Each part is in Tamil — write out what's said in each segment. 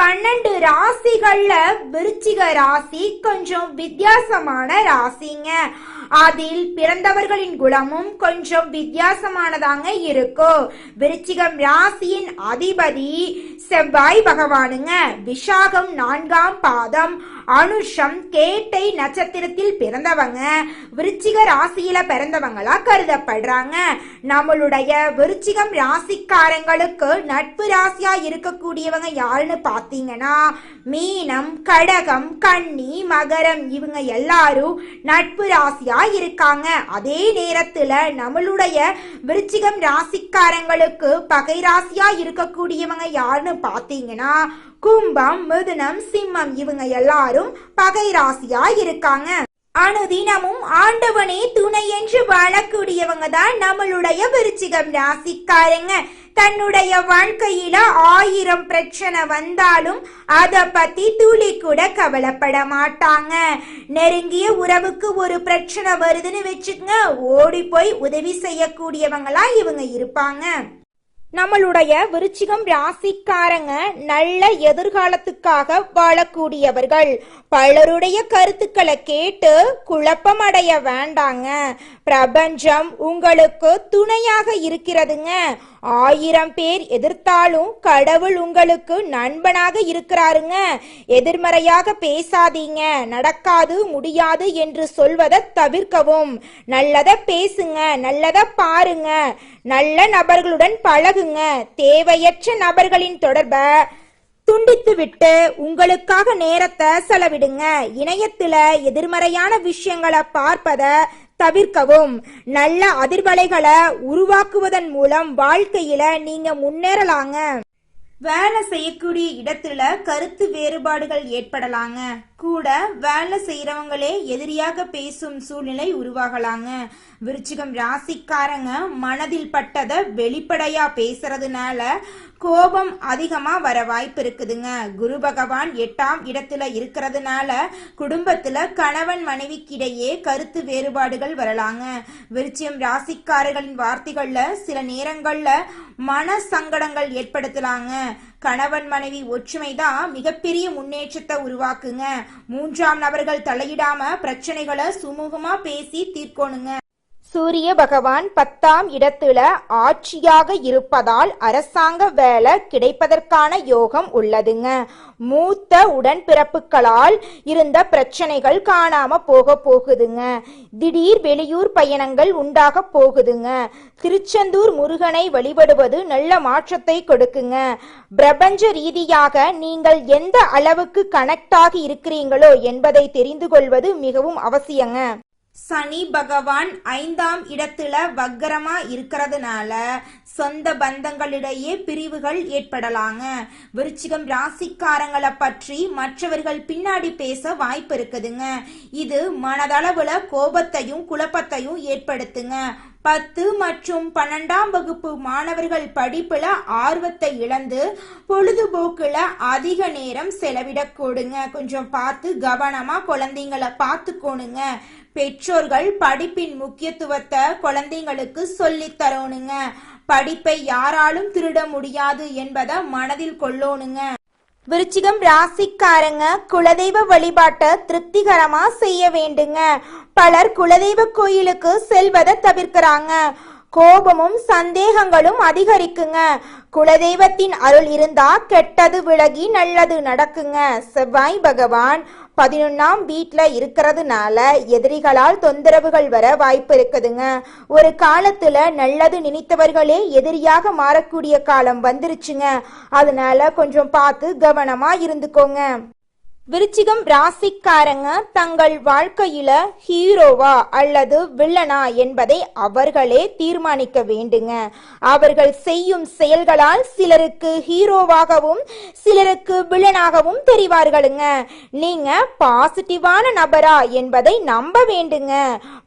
பன்னெண்டு ராசிகள்ல விருச்சிக ராசி கொஞ்சம் வித்தியாசமான ராசிங்க. அதில் பிறந்தவர்களின் குணமும் கொஞ்சம் வித்தியாசமானதாங்க இருக்கும் விருச்சிகம் ராசியின் அதிபதி செவ்வாய் பகவானுங்க. விஷாகம் நான்காம் பாதம். அனுஷம் கேட்டை நட்சத்திரத்தில் பிறந்தவங்க விருச்சிக ராசியில பிறந்தவங்களா கருதப்படுறாங்க. நம்மளுடைய விருச்சிகம் ராசிக்காரங்களுக்கு நட்பு ராசியா இருக்கக்கூடியவங்க யாருன்னு பார்த்தீங்கன்னா மீனம் கடகம் கன்னி மகரம் இவங்க எல்லாரும் நட்பு ராசியா இருக்காங்க. அதே நேரத்துல நம்மளுடைய விருச்சிகம் ராசிக்காரங்களுக்கு பகை ராசியா இருக்கக்கூடியவங்க யாருன்னு பார்த்தீங்கன்னா கும்பம் மிதுனம் சிம்மம் இவங்க எல்லாரும் பகை ராசியா இருக்காங்க. அனுதினமும் ஆண்டவனே துணை என்று வாழக்கூடியவங்க தான் நம்மளுடைய விருச்சிகம் ராசிக்காரங்க. தன்னுடைய வாழ்க்கையில ஆயிரம் பிரச்சனை வந்தாலும் அத பத்தி துளி கூட கவலைப்பட மாட்டாங்க. நெருங்கிய உறவுக்கு ஒரு பிரச்சனை வருதுன்னு வச்சுக்கங்க ஓடி போய் உதவி செய்யக்கூடியவங்களா இவங்க இருப்பாங்க. நம்மளுடைய விருச்சிகம் ராசிக்காரங்க நல்ல எதிர்காலத்துக்காக வாழக்கூடியவர்கள். பலருடைய கருத்துக்களை கேட்டு குழப்பம் அடைய வேண்டாங்க. பிரபஞ்சம் உங்களுக்கு துணையாக இருக்கிறதுங்க. ஆயிரம் பேர் எதிர்த்தாலும் கடவுள் உங்களுக்கு நண்பனாக இருக்கிறாருங்க. எதிர்மறையாக பேசாதீங்க. நடக்காது முடியாது என்று சொல்வதை தவிர்க்கவும். நல்லத பேசுங்க நல்லத பாருங்க. நல்ல நபர்களுடன் பழகுங்க. தேவையற்ற நபர்களின் தொடர்பை துண்டித்து விட்டு உங்களுக்காக நேரத்தை செலவிடுங்க. இணையத்துல எதிர்மறையான விஷயங்களை பார்ப்பதை தவிர்க்கவும். நல்ல அதிர்வலைகளை உருவாக்குவதன் மூலம் வாழ்க்கையில நீங்க முன்னேறலாங்க. வேலை செய்யக்கூடிய இடத்துல கருத்து வேறுபாடுகள் ஏற்படலாங்க. கூட வேலை செய்யறவங்களே எதிரியாக பேசும் சூழ்நிலை உருவாகலாங்க. விருச்சிகம் ராசிக்காரங்க மனதில் பட்டதை வெளிப்படையா பேசுறதுனால கோபம் அதிகமா வர வாய்ப்பு இருக்குதுங்க. குரு பகவான் எட்டாம் இடத்துல இருக்கிறதுனால குடும்பத்துல கணவன் மனைவிக்கிடையே கருத்து வேறுபாடுகள் வரலாங்க. விருச்சியம் ராசிக்காரர்களின் வார்த்தைகள்ல சில நேரங்கள்ல மன சங்கடங்கள் ஏற்படுத்தலாங்க. கணவன் மனைவி ஒற்றுமை தான் மிகப்பெரிய முன்னேற்றத்தை உருவாக்குங்க. மூன்றாம் நபர்கள் தலையிடாம பிரச்சனைகளை சுமூகமா பேசி தீர்க்கணுங்க. சூரிய பகவான் பத்தாம் இடத்துல ஆட்சியாக இருப்பதால் அரசாங்க வேலை கிடைப்பதற்கான யோகம் உள்ளதுங்க. மூத்த உடன்பிறப்புகளால் இருந்த பிரச்சனைகள் காணாம போக போகுதுங்க. திடீர் வெளியூர் பயணங்கள் உண்டாக போகுதுங்க. திருச்செந்தூர் முருகனை வழிபடுவது நல்ல மாற்றத்தை கொடுக்குங்க. பிரபஞ்ச ரீதியாக நீங்கள் எந்த அளவுக்கு கனெக்ட் ஆகி இருக்கிறீங்களோ என்பதை தெரிந்து கொள்வது மிகவும் அவசியங்க. சனி பகவான் ஐந்தாம் இடத்துல வக்கரமா இருக்கிறதுனால சொந்த பந்தங்களிடையே பிரிவுகள் ஏற்படலாங்க. விருச்சிகம் ராசிக்காரங்களை பற்றி மற்றவர்கள் பின்னாடி பேச வாய்ப்பு இருக்குதுங்க. இது மனதளவுல கோபத்தையும் குழப்பத்தையும் ஏற்படுத்துங்க. பத்து மற்றும் பன்னெண்டாம் வகுப்பு மாணவர்கள் படிப்புல ஆர்வத்தை இழந்து பொழுதுபோக்குல அதிக நேரம் செலவிடக்கூடுங்க கொஞ்சம் பார்த்து கவனமா குழந்தைங்களை பார்த்துக்கோணுங்க. பெற்றோர்கள் படிப்பின் முக்கியத்துவத்தை குழந்தைங்களுக்கு சொல்லித் தரணுங்க. படிப்பை யாராலும் திருட முடியாது என்பதை மனதில் கொள்ளோணுங்க. விருச்சிகம் ராசிக்காரங்க குலதெய்வ வழிபாட்டை திருப்திகரமா செய்ய வேண்டுங்க. பலர் குலதெய்வ கோயிலுக்கு செல்வதை தவிர்க்கிறாங்க. கோபமும் சந்தேகங்களும் அதிகரிக்குங்க. குலதெய்வத்தின் அருள் இருந்தா கெட்டது விலகி நல்லது நடக்குங்க. செவ்வாய் பகவான் பதினொன்னாம் வீட்ல இருக்கிறதுனால எதிரிகளால் தொந்தரவுகள் வர வாய்ப்பு இருக்குதுங்க. ஒரு காலத்துல நல்லது நினைத்தவர்களே எதிரியாக மாறக்கூடிய காலம் வந்துருச்சுங்க. அதனால கொஞ்சம் பார்த்து கவனமா இருந்துக்கோங்க. விருச்சிகம் ராசிக்காரங்க தங்கள் வாழ்க்கையில ஹீரோவா அல்லது வில்லனா என்பதை அவர்களே தீர்மானிக்க வேண்டுங்க. அவர்கள் செய்யும் செயல்களால் சிலருக்கு ஹீரோவாகவும் சிலருக்கு வில்லனாகவும் தெரிவார்களுங்க. நீங்க பாசிட்டிவான நபரா என்பதை நம்ப வேண்டுங்க.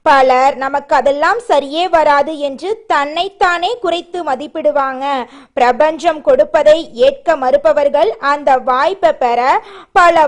பலர் நமக்கு அதெல்லாம் சரியே வராது என்று தன்னைத்தானே குறைத்து மதிப்பிடுவாங்க. பிரபஞ்சம் கொடுப்பதை ஏற்க மறுப்பவர்கள் அந்த வாய்ப்பை பெற பல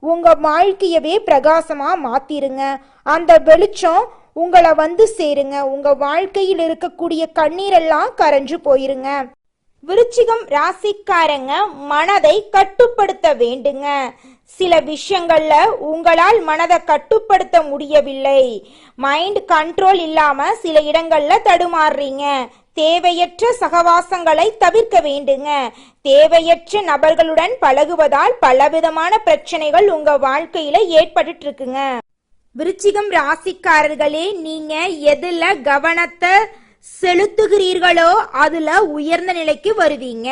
உங்க வாழ்க்கையவே பிரகாசமா மாத்திருங்க. அந்த வெளிச்சம் உங்களை வந்து சேருங்க. உங்க வாழ்க்கையில் இருக்கக்கூடிய கண்ணீரெல்லாம் கரைஞ்சு போயிருங்க. விருச்சிகம் ராசிக்காரங்க மனதை கட்டுப்படுத்த வேண்டுங்க. சில விஷயங்கள்ல உங்களால் மனதை கட்டுப்படுத்த முடியவில்லை. மைண்ட் கண்ட்ரோல் இல்லாம சில இடங்கள்ல தடுமாறுறீங்க. தேவையற்ற சகவாசங்களை தவிர்க்க வேண்டுங்க. தேவையற்ற நபர்களுடன் பழகுவதால் பலவிதமான பிரச்சனைகள் உங்க வாழ்க்கையில ஏற்பட்டுட்டு இருக்குங்க விருச்சிகம் ராசிக்காரர்களே நீங்க எதுல கவனத்தை செலுத்துகிறீர்களோ அதுல உயர்ந்த நிலைக்கு வருவீங்க.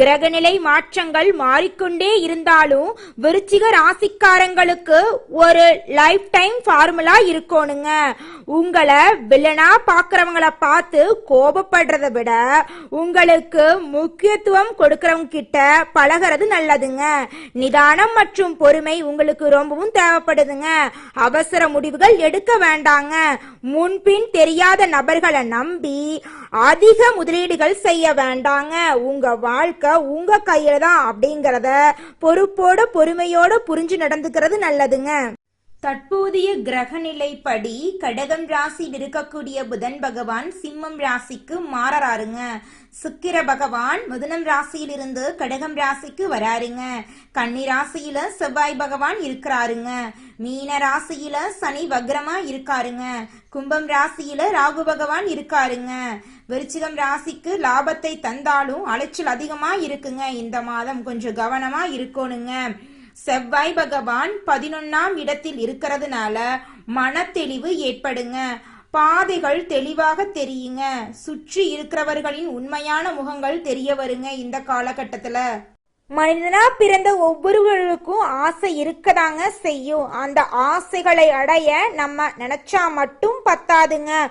கிரகநிலை மாற்றங்கள் மாறிக்கொண்டே இருந்தாலும் விருச்சிக ராசிக்காரங்களுக்கு ஒரு லைஃப் டைம் ஃபார்முலா இருக்கணுங்க. உங்களை வில்லனா பாக்குறவங்கள பார்த்து கோபப்படுறத விட உங்களுக்கு முக்கியத்துவம் கொடுக்கறவங்க கிட்ட பழகிறது நல்லதுங்க. நிதானம் மற்றும் பொறுமை உங்களுக்கு ரொம்பவும் தேவைப்படுதுங்க. அவசர முடிவுகள் எடுக்க வேண்டாங்க. முன்பின் தெரியாத நபர்களை நம்பி அதிக முதலீடுகள் செய்ய வேண்டாங்க. உங்க வாழ்க்கை உங்க கையில தான் அப்படிங்கறத பொறுப்போட பொறுமையோட புரிஞ்சு நடந்துக்கிறது நல்லதுங்க. தற்போதைய கிரகநிலைப்படி கடகம் ராசியில் இருக்கக்கூடிய புதன் பகவான் சிம்மம் ராசிக்கு மாறறாருங்க. சுக்கிர பகவான் மிதுனம் ராசியிலிருந்து கடகம் ராசிக்கு வராருங்க. கன்னி ராசியில செவ்வாய் பகவான் இருக்கிறாருங்க. மீன ராசியில சனி வக்ரமா இருக்காருங்க. கும்பம் ராசியில ராகு பகவான் இருக்காருங்க. விருச்சிகம் ராசிக்கு லாபத்தை தந்தாலும் அலைச்சல் அதிகமா இருக்குங்க. இந்த மாதம் கொஞ்சம் கவனமா இருக்கணுங்க. செவ்வாய் பகவான் பதினொன்னாம் இடத்தில் இருக்கிறதுனால மனத்தெளிவு ஏற்படுங்க. பாதைகள் தெளிவாக தெரியுங்க. சுற்றி இருக்கிறவர்களின் உண்மையான முகங்கள் தெரிய வருங்க இந்த காலகட்டத்துல. மனிதனா பிறந்த ஒவ்வொருவருக்கும் ஆசை இருக்கதாங்க செய்யும். அந்த ஆசைகளை அடைய நம்ம நினைச்சா மட்டும் பத்தாதுங்க.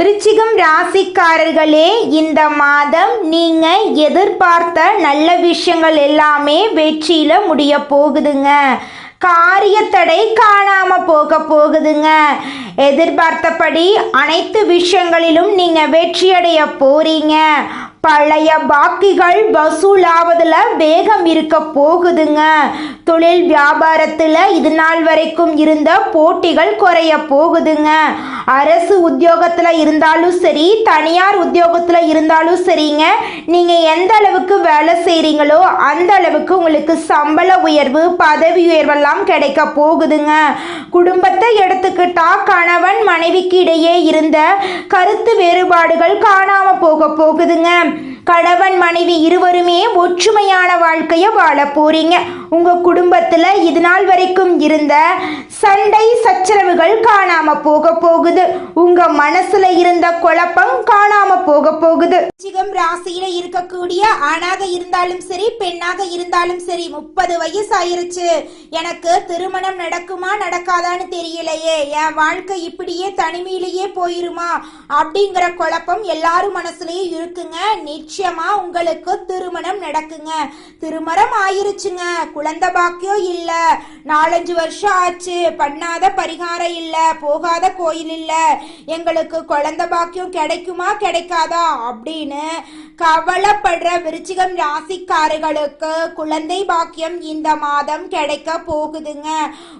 விருச்சிகம் ராசிக்காரர்களே இந்த மாதம் நீங்க எதிர்பார்த்த நல்ல விஷயங்கள் எல்லாமே வெற்றியில முடிய போகுதுங்க. காரியத்தடை காணாம போக போகுதுங்க. எதிர்பார்த்தபடி அனைத்து விஷயங்களிலும் நீங்க வெற்றியடைய போறீங்க. பழைய பாக்கிகள் வசூலாவதில் வேகம் இருக்க போகுதுங்க. தொழில் வியாபாரத்தில் இது நாள் வரைக்கும் இருந்த போட்டிகள் குறைய போகுதுங்க. அரசு உத்தியோகத்தில் இருந்தாலும் சரி தனியார் உத்தியோகத்தில் இருந்தாலும் சரிங்க. நீங்கள் எந்த அளவுக்கு வேலை செய்கிறீங்களோ அந்த அளவுக்கு உங்களுக்கு சம்பள உயர்வு பதவி உயர்வெல்லாம் கிடைக்க போகுதுங்க. குடும்பத்தை எடுத்துக்கிட்டா கணவன் மனைவிக்கு இடையே இருந்த கருத்து வேறுபாடுகள் காணாமல் போக போகுதுங்க. கணவன் மனைவி இருவருமே ஒற்றுமையான வாழ்க்கையை வாழ போறீங்க. உங்க குடும்பத்துல இது நாள் வரைக்கும் இருந்த சண்டை சச்சரவுகள் காணாம போக போகுது. உங்க மனசுல இருந்த குழப்பம் காணாம போக போகுது. சிகம் ராசியில இருக்கக்கூடிய ஆணாக இருந்தாலும் சரி பெண்ணாக இருந்தாலும் சரி முப்பது வயசு ஆயிருச்சு எனக்கு திருமணம் நடக்குமா நடக்காதான்னு தெரியலையே. என் வாழ்க்கை இப்படியே தனிமையிலேயே போயிருமா? அப்படிங்கிற குழப்பம் எல்லாரும் மனசுலயும் இருக்குங்க. நிச்சயமா உங்களுக்கு திருமணம் நடக்குங்க. திருமணம் ஆயிருச்சுங்க. குழந்த பாக்கியம் இல்ல. நாலஞ்சு வருஷம் ஆச்சு. பண்ணாத பரிகாரம் இல்ல. போகாத கோயில் இல்ல. எங்களுக்கு குழந்தை பாக்கியம் கிடைக்குமா கிடைக்காதா? அப்படின்னு கவலைப்படுற விருச்சிகம் ராசிக்காரர்களுக்கு குழந்தை பாக்கியம் இந்த மாதம் கிடைக்க போகுதுங்க.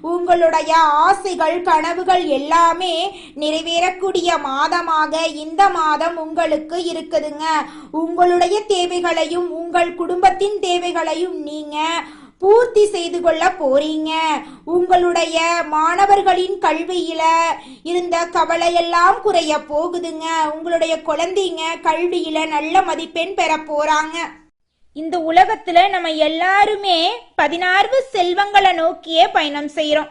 உங்களுடைய ஆசைகள் கனவுகள் எல்லாமே நிறைவேறக்கூடிய மாதமாக இந்த மாதம் உங்களுக்கு இருக்குதுங்க. உங்களுடைய தேவைகளையும் உங்கள் குடும்பத்தின் தேவைகளையும் நீங்க பூர்த்தி செய்து கொள்ள போறீங்க. உங்களுடைய மாணவர்களின் கல்வியில இருந்த கவலையெல்லாம் குறைய போகுதுங்க. உங்களுடைய குழந்தைங்க கல்வியில நல்ல மதிப்பெண் பெற போறாங்க. இந்த உலகத்துல நம்ம எல்லாருமே பதினாறு செல்வங்களை நோக்கியே பயணம் செய்யறோம்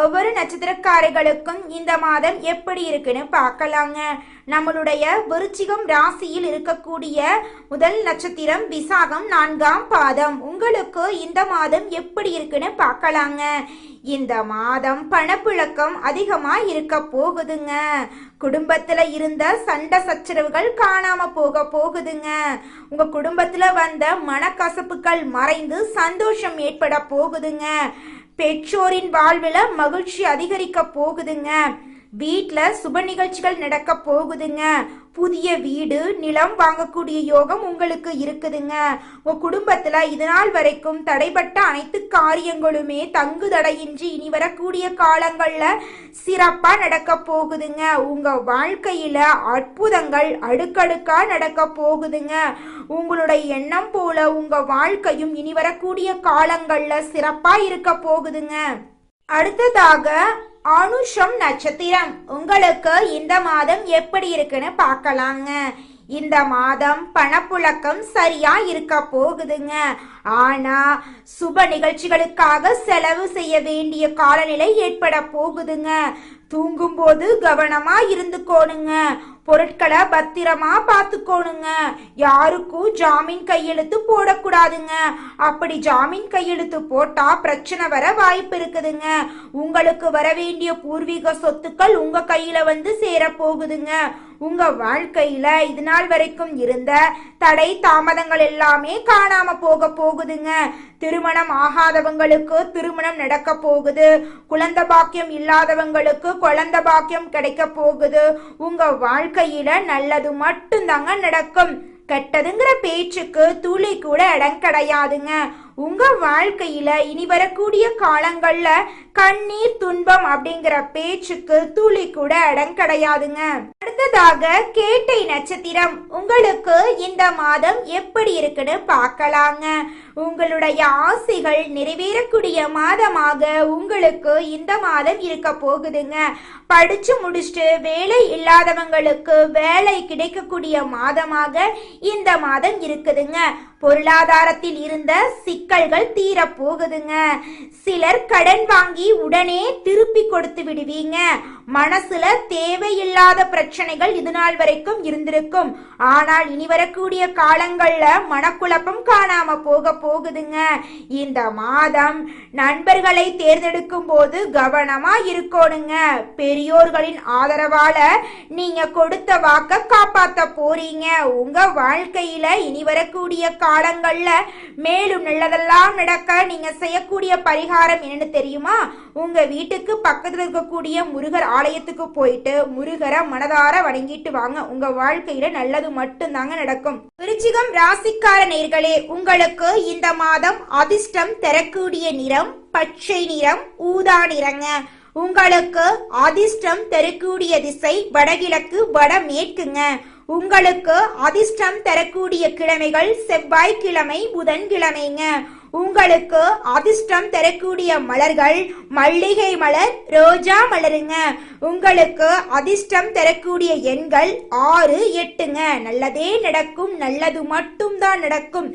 ஒவ்வொரு நட்சத்திரக்காரர்களுக்கும் இந்த மாதம் எப்படி இருக்குன்னு பார்க்கலாங்க. நம்மளுடைய விருச்சிகம் ராசியில் இருக்கக்கூடிய முதல் நட்சத்திரம் விசாகம் நான்காம் பாதம். உங்களுக்கு இந்த மாதம் எப்படி இருக்குன்னு பார்க்கலாங்க. இந்த மாதம் பணப்புழக்கம் அதிகமாக இருக்க போகுதுங்க. குடும்பத்தில் இருந்த சண்டை சச்சரவுகள் காணாம போக போகுதுங்க. உங்க குடும்பத்தில் வந்த மனக்கசப்புகள் மறைந்து சந்தோஷம் ஏற்பட போகுதுங்க. பெற்றோரின் வாழ்வில் மகிழ்ச்சி அதிகரிக்க போகுதுங்க. வீட்டில் சுப நிகழ்ச்சிகள் நடக்க போகுதுங்க. புதிய வீடு நிலம் வாங்கக்கூடிய யோகம் உங்களுக்கு இருக்குதுங்க. உங்க குடும்பத்துல இதனால் வரைக்கும் தடைப்பட்ட அனைத்து காரியங்களுமே தங்கு தடையின்றி இனி வரக்கூடிய காலங்கள்ல சிறப்பா நடக்க போகுதுங்க. உங்க வாழ்க்கையில அற்புதங்கள் அடுக்கடுக்கா நடக்க போகுதுங்க. உங்களுடைய எண்ணம் போல உங்க வாழ்க்கையும் இனி வரக்கூடிய காலங்கள்ல சிறப்பா இருக்க போகுதுங்க. அடுத்ததாக அனுஷம் நட்சத்திரம். உங்களுக்கு இந்த மாதம் எப்படி இருக்குன்னு பார்க்கலாங்க. இந்த மாதம் பணப்புழக்கம் சரியா இருக்க போகுதுங்க. ஆனா சுப நிகழ்ச்சிகளுக்காக செலவு செய்ய வேண்டிய காலநிலை ஏற்பட போகுதுங்க. தூங்கும்போது கவனமா இருந்துக்கோணுங்க. பொருட்களை பத்திரமா பார்த்துக்கோணுங்க. யாருக்கும் ஜாமீன் கையெழுத்து போடக்கூடாதுங்க. அப்படி ஜாமீன் கையெழுத்து போட்டா பிரச்சனை வர வாய்ப்பு இருக்குதுங்க. உங்களுக்கு வர வேண்டிய பூர்வீக சொத்துக்கள் உங்க கையில வந்து சேர போகுதுங்க உங்க வாழ்க்கையில இது நாள் வரைக்கும் இருந்த தடை தாமதங்கள் எல்லாமே காணாம போக போகுதுங்க. திருமணம் ஆகாதவங்களுக்கு திருமணம் நடக்க போகுது. குழந்த பாக்கியம் இல்லாதவங்களுக்கு குழந்த பாக்கியம் கிடைக்க போகுது. உங்க வாழ்க்கையில நல்லது மட்டும்தாங்க நடக்கும். கெட்டதுங்கிற பேச்சுக்கு துளி கூட இடம் கிடையாதுங்க. உங்க வாழ்க்கையில இனி வரக்கூடிய காலங்கள்ல கண்ணீர் துன்பம் அப்படிங்கிற பேச்சுக்கு துளி கூட இடம் கிடையாதுங்க. அடுத்ததாக கேட்டை நட்சத்திரம். உங்களுக்கு இந்த மாதம் எப்படி இருக்குன்னு பார்க்கலாங்க. உங்களுடைய ஆசைகள் நிறைவேறக்கூடிய மாதமாக உங்களுக்கு இந்த மாதம் இருக்க போகுதுங்க. படிச்சு முடிச்சுட்டு வேலை இல்லாதவங்களுக்கு வேலை கிடைக்கக்கூடிய மாதமாக இந்த மாதம் இருக்குதுங்க. பொருளாதாரத்தில் இருந்த சிக்கல்கள் தீர போகுதுங்க சிலர் கடன் வாங்கி உடனே திருப்பி கொடுத்து விடுவீங்க. மனசுல தேவையில்லாத பிரச்சனைகள் இது நாள் வரைக்கும் இருந்திருக்கும். ஆனால் இனி வரக்கூடிய காலங்கள்ல மனக்குழப்பம் காணாம போக போகுதுங்க. இந்த மாதம் நண்பர்களை தேர்ந்தெடுக்கும் போது கவனமா இருக்கணுங்க. பெரியோர்களின் ஆதரவால நீங்க கொடுத்த வாக்க காப்பாத்த போறீங்க. உங்க வாழ்க்கையில இனி வரக்கூடிய காலங்கள்ல மேலும் நல்லதெல்லாம் நடக்க நீங்க செய்யக்கூடிய பரிகாரம் என்னன்னு தெரியுமா? உங்க வீட்டுக்கு பக்கத்துல இருக்கக்கூடிய முருகர் ஆலயத்துக்கு போயிட்டு முருகரை மனதார வணங்கிட்டு வாங்க. உங்க வாழ்க்கையில நல்லது மட்டும்தாங்க நடக்கும். விருச்சிகம் ராசிக்கார நேர்களே உங்களுக்கு இந்த மாதம் அதிர்ஷ்டம் தரக்கூடிய நிறம் பச்சை நிறம் ஊதா நிறங்க. உங்களுக்கு அதிர்ஷ்டம் தரக்கூடிய திசை வடகிழக்கு வடமேற்குங்க. உங்களுக்கு அதிர்ஷ்டம் தரக்கூடிய கிழமைகள் செவ்வாய்க்கிழமை புதன்கிழமைங்க. உங்களுக்கு அதிர்ஷ்டம் தரக்கூடிய மலர்கள் மல்லிகை மலர் ரோஜா மலருங்க. உங்களுக்கு அதிர்ஷ்டம் தரக்கூடிய எண்கள் ஆறு எட்டுங்க. நல்லதே நடக்கும் நல்லது மட்டும்தான் நடக்கும்.